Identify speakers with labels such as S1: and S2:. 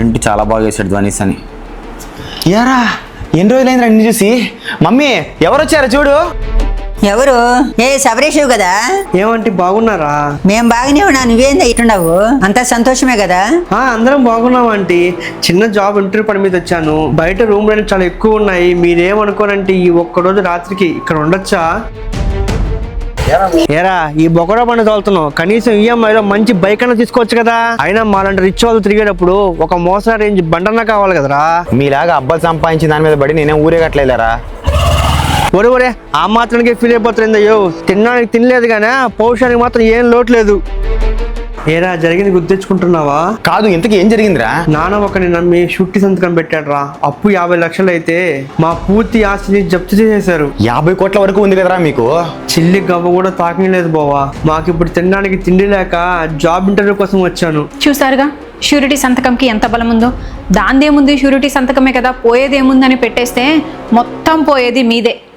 S1: Print చాలా బాగా వేసాడు ధ్వనిస్ అని. యారా ఎన్ని రోజులైంది అన్ని చూసి? మమ్మీ ఎవరు వచ్చారు చూడు?
S2: ఎవరు? ఏ శబరేషు కదా?
S3: ఏమంటే బాగున్నారా?
S2: మేం బాగానే ఉన్నా నువ్వేంది ఇట్టున్నావు అంతా సంతోషమే కదా?
S3: ఆ, అందరం బాగున్నాం ఆంటీ. చిన్న జాబ్ ఇంటర్వ్యూ పని మీద వచ్చాను. బయట రూమ్ రెంట్ చాలా ఎక్కువ ఉన్నాయి. మీరేమనుకోనంటే ఈ ఒక్క రోజు రాత్రికి ఇక్కడ ఉండొచ్చా? ఏరా ఈ బొకడా బండి తోలుతున్నావు. కనీసం E EMI లో మంచి బైక్ అన్న తీసుకోవచ్చు కదా? అయినా మాలాంటి రిచ్ వాళ్ళు తిరిగేటప్పుడు ఒక మోసా రేంజ్ బండన్నా కావాలి కదరా?
S1: మీలాగా అబ్బాయి సంపాదించిన దాని మీద పడి నేనే ఊరేగట్లేదురా
S3: ఒరే ఒరే ఆ మాత్రానికి ఫీల్ అయిపోతుంది అయ్యో తినడానికి తినలేదు కానీ పౌరుషానికి మాత్రం ఏం లోటు లేదు. ఏరా జరిగింది గుర్తెచ్చుకుంటున్నావా
S1: కాదు ఇంతకీ ఏం జరిగిందిరా?
S3: నాన్న ఒకని నమ్మి షుట్టి సంతకం పెట్టాడురా. అప్పు యాభై లక్షలు అయితే మా పూర్తి ఆస్తిని జప్తు చేసేశారు.
S1: యాభై కోట్ల వరకు ఉంది కదరా మీకు?
S3: చిల్లి గవ్వ కూడా తాకలేదు బావా. మాకు ఇప్పుడు తినడానికి తిండి లేక జాబ్ ఇంటర్వ్యూ కోసం వచ్చాను.
S4: చూసారుగా షూరిటీ సంతకంకి ఎంత బలం ఉందో. దాందేముంది షూరిటీ సంతకమే కదా పోయేదేముందని పెట్టేస్తే మొత్తం పోయేది మీదే.